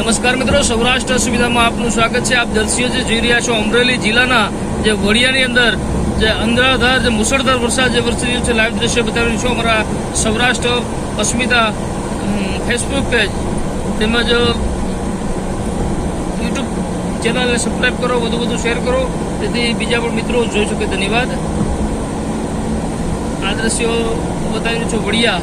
નમસ્કાર મિત્રો, સૌરાષ્ટ્ર સુવિધામાં આપનું સ્વાગત છે. આપ દર્શીઓ જે જોઈ રહ્યા છો, અમરેલી જિલ્લાના જે વડિયાની અંદર જે અંધાધાર જે મુસળધાર વરસાદ જે વરસી રહ્યો છે, લાઈવ દ્રશ્ય બતાવી છું. અમારા સૌરાષ્ટ્ર, અસ્મિતા ફેસબુક પેજ તેમજ યુટ્યુબ ચેનલને સબસ્ક્રાઈબ કરો, વધુ વધુ શેર કરો. તેથી બીજા પણ મિત્રો જોઈ શકે. ધન્યવાદ. આ દ્રશ્યો બતાવી રહ્યું છું વડિયા.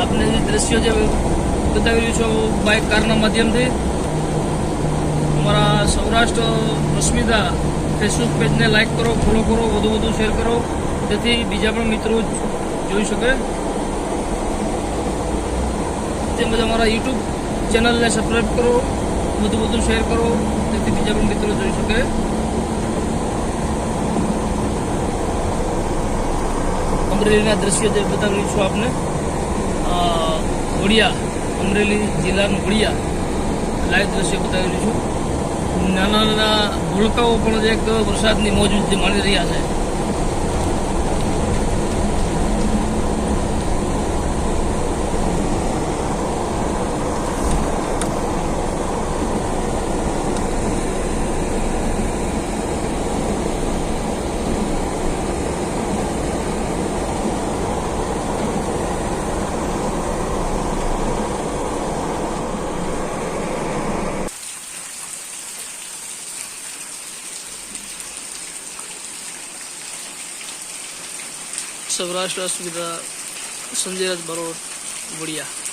આપને જે દ્રશ્યો જે બતાવી રહ્યું છું બાઇક કારના માધ્યમથી અમારા સૌરાષ્ટ્ર અસ્મિતા ફેસબુક પેજને લાઇક કરો ફોલો કરો, વધુ વધુ શેર કરો. જેથી બીજા પણ મિત્રો જોઈ શકે. તેમજ અમારા યુટ્યુબ ચેનલને સબસ્ક્રાઈબ કરો, વધુ વધુ શેર કરો, જેથી બીજા પણ મિત્રો જોઈ શકે. અમરેલીના દ્રશ્ય જે બતાવી રહ્યું છું આપને. અ, વડિયા અમરેલી જિલ્લાનું વડિયા. લાઈવ દ્રશ્ય બતાવી રહ્યું છું. નાના નાના ભૂલકાઓ પણ એક વરસાદની મોજ જે માણી રહ્યા છે. સૌરાષ્ટ્ર સુવિધા સંજય રાજ બરોડ વડિયા.